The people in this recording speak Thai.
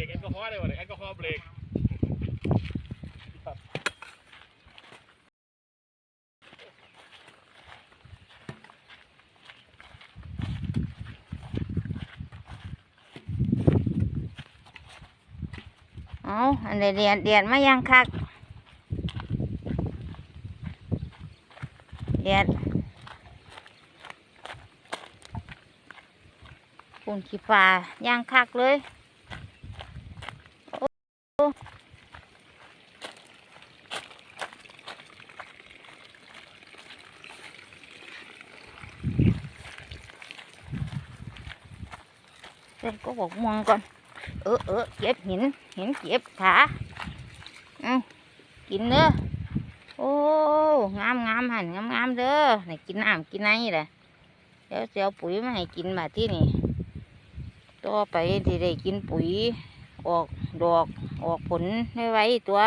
อล์เลยวะเนี่ยแอลกอฮอล์เบรกเอาอันเดียดเดียดเดียดมายังคักเดียดปุ่นขี้ปลาย่างคักเลยโอ้เดี๋ยวก็บอกมองก่อน เออเออเก็บหินหินเก็บขาเอากินเด้อโอ้งามงามหั นงามงามเด้อนี่กินน้ำกินไหนล่ะเดี๋ยวเสียวปุ๋ยมาให้กินมาที่นี่ต่อไปที่ได้กินปุ๋ยออกดอกออกผลไม่ไวตัว